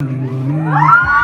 Ano Amen.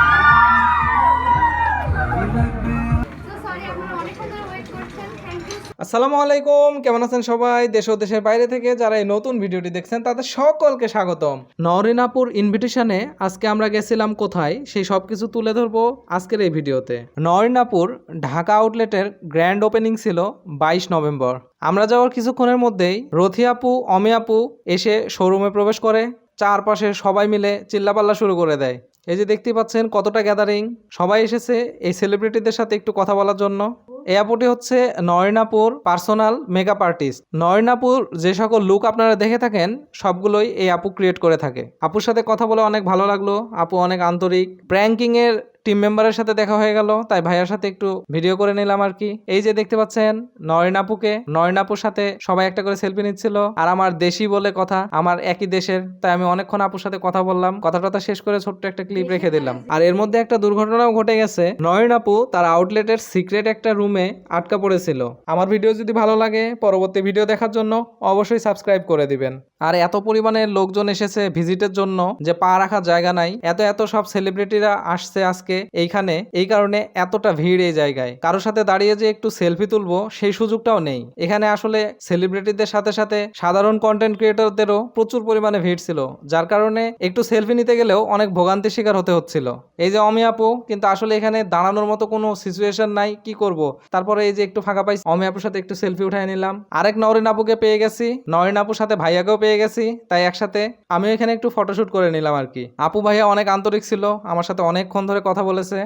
আসসালামু আলাইকুম, কেমন আছেন সবাই? দেশ ও দেশের বাইরে থেকে যারা এই নতুন ভিডিওটি দেখছেন, তাদের সকলকে স্বাগতম। নরিনাপুর ইনভিটেশনে আজকে আমরা গেছিলাম কোথায়, সেই সব কিছু তুলে ধরবো আজকের এই ভিডিওতে। নরিনাপুর ঢাকা আউটলেটের গ্র্যান্ড ওপেনিং ছিল বাইশ নভেম্বর। আমরা যাওয়ার কিছুক্ষণের মধ্যেই রথিয়াপু আপু অমি আপু এসে শোরুমে প্রবেশ করে, চারপাশে সবাই মিলে চিল্লাপাল্লা শুরু করে দেয়। এই যে দেখতে পাচ্ছেন কতটা গ্যাদারিং সবাই এসেছে এই সেলিব্রিটিদের সাথে একটু কথা বলার জন্য। এই আপুটি হচ্ছে Nayanapur personal makeup artist. Nayanapur যে সকল লুক আপনারা দেখে থাকেন, সবগুলোই এই আপু ক্রিয়েট করে থাকে। আপুর সাথে কথা বলে অনেক ভালো লাগল। আপু অনেক আন্তরিক। প্র্যাঙ্কিং এর টিম মেম্বারের সাথে দেখা হয়ে গেল, তাই ভাইয়ার সাথে একটু ভিডিও করে নিলাম আর কি। এই যে দেখতে পাচ্ছেন, নয়ন আপুকে, নয়ন আপুর সাথে সবাই একটা করে সেলফি নিচ্ছিল, আর আমার দেশি বলে কথা, আমার একই দেশের, তাই আমি অনেকক্ষণ আপুর সাথে কথা বললাম কথা টথা শেষ করে ছোট্ট একটা ক্লিপ রেখে দিলাম। আর এর মধ্যে একটা দুর্ঘটনাও ঘটে গেছে, নয়ন আপু তার আউটলেটের সিক্রেট একটা রুমে আটকা পড়েছিল। আমার ভিডিও যদি ভালো লাগে, পরবর্তী ভিডিও দেখার জন্য অবশ্যই সাবস্ক্রাইব করে দিবেন। আর এত পরিমাণে লোকজন এসেছে ভিজিটের জন্য, যে পা রাখার জায়গা নাই, এত এত সব সেলিব্রিটিরা আসছে আজকে এইখানে এই কারণে এতটা ভিড় এই জায়গায়। কারোর সাথে দাঁড়িয়ে যে একটু সেলফি তুলবো, সেই সুযোগটাও নেই। এখানে আসলে সেলিব্রিটিদের সাথে সাথে সাধারণ কন্টেন্ট ক্রিয়েটরদেরও প্রচুর পরিমাণে ভিড় ছিল, যার কারণে একটু সেলফি নিতে গেলেও অনেক ভোগান্তির শিকার হতে হচ্ছিল। এই যে অমি আপু, কিন্তু আসলে এখানে দাঁড়ানোর মতো কোনো সিচুয়েশন নাই, কি করব? তারপরে এই যে একটু ফাঁকা পাইছি, অমি আপুর সাথে একটু সেলফি উঠাই নিলাম। আরেক নরিন আপুকে পেয়ে গেছি, নরিন আপুর সাথে ভাইয়াকেও পেয়ে গেছি, তাই একসাথে আমিও এখানে একটু ফটোশুট করে নিলাম আর কি। আপু ভাইয়া অনেক আন্তরিক ছিল, আমার সাথে অনেকক্ষণ ধরে কথা বলেছে।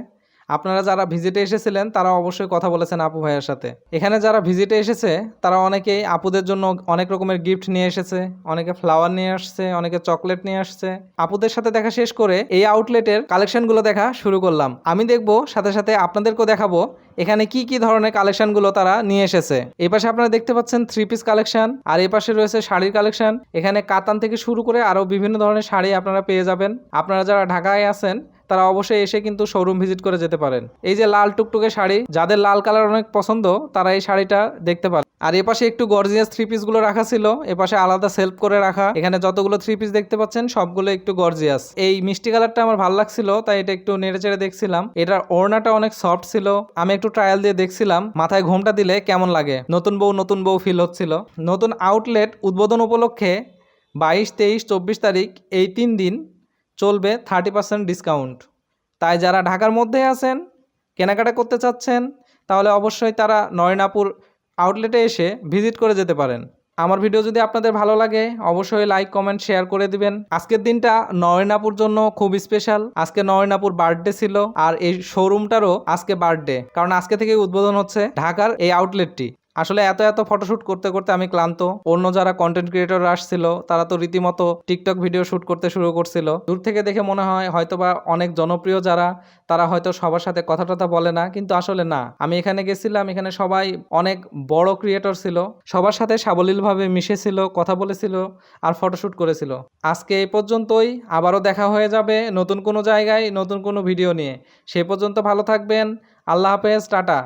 আপনারা যারা ভিজিটে এসেছিলেন, তারা অবশ্যই কথা বলেছেন আপু ভাইয়ের সাথে। এখানে যারা ভিজিটে এসেছে, তারা অনেকেই আপুদের জন্য অনেক রকমের গিফট নিয়ে এসেছে। অনেকে ফ্লাওয়ার নিয়ে আসছে, অনেকে চকলেট নিয়ে আসছে। আপুদের সাথে দেখা শেষ করে এই আউটলেটের কালেকশনগুলো দেখা শুরু করলাম। আমি দেখব, সাথে সাথে আপনাদেরকেও দেখাবো এখানে কি কি ধরনের কালেকশনগুলো তারা নিয়ে এসেছে? এই পাশে আপনারা দেখতে পাচ্ছেন থ্রি পিস কালেকশন আর এই পাশে রয়েছে শাড়ির কালেকশন এখানে কাতান থেকে শুরু করে আরও বিভিন্ন ধরনের শাড়ি আপনারা পেয়ে যাবেন। আপনারা যারা ঢাকায় আছেন, তারা অবশ্যই এসে কিন্তু শোরুম ভিজিট করে যেতে পারেন। এই যে লাল টুকটুকে শাড়ি, যাদের লাল কালার অনেক পছন্দ, তারা এই শাড়িটা দেখতে পারে আর এপাশে একটু গর্জিয়াস থ্রি পিসগুলো রাখা ছিল এপাশে আলাদা সেলফ করে রাখা। এখানে যতগুলো থ্রি পিস দেখতে পাচ্ছেন, সবগুলো একটু গর্জিয়াস এই মিষ্টি কালারটা আমার ভালো লাগছিল, তাই এটা একটু নেড়ে চেড়ে দেখছিলাম। এটার ওড়নাটা অনেক সফট ছিল। আমি একটু ট্রায়াল দিয়ে দেখছিলাম, মাথায় ঘোমটা দিলে কেমন লাগে? নতুন বউ নতুন বউ ফিল হচ্ছিল। নতুন আউটলেট উদ্বোধন উপলক্ষে বাইশ, তেইশ, চব্বিশ তারিখ এই তিন দিন চলবে থার্টি পার্সেন্ট ডিসকাউন্ট তাই যারা ঢাকার মধ্যে আছেন, কেনাকাটা করতে চাচ্ছেন, তাহলে অবশ্যই তারা নয়নাপুর আউটলেটে এসে ভিজিট করে যেতে পারেন। আমার ভিডিও যদি আপনাদের ভালো লাগে, অবশ্যই লাইক কমেন্ট শেয়ার করে দিবেন। আজকের দিনটা নয়নাপুর জন্য খুব স্পেশাল আজকে নয়নাপুর বার্থডে ছিল আর এই শোরুমটারও আজকে বার্থডে কারণ আজকে থেকে উদ্বোধন হচ্ছে ঢাকার এই আউটলেটটি আসলে এত এত ফটোশুট করতে করতে আমি ক্লান্ত। অন্য যারা কন্টেন্ট ক্রিয়েটর আসছিল, তারা তো রীতিমতো টিকটক ভিডিও শ্যুট করতে শুরু করছিল। দূর থেকে দেখে মনে হয় হয়তোবা অনেক জনপ্রিয় যারা, তারা হয়তো সবার সাথে কথা টথা বলে না, কিন্তু আসলে না। আমি এখানে গেছিলাম, এখানে সবাই অনেক বড় ক্রিয়েটর ছিল, সবার সাথে সাবলীলভাবে মিশেছিল, কথা বলেছিল আর ফটোশ্যুট করেছিল। আজকে এই পর্যন্তই, আবারও দেখা হয়ে যাবে নতুন কোনো জায়গায়, নতুন কোনো ভিডিও নিয়ে। সে পর্যন্ত ভালো থাকবেন, আল্লাহ হাফেজ, টাটা।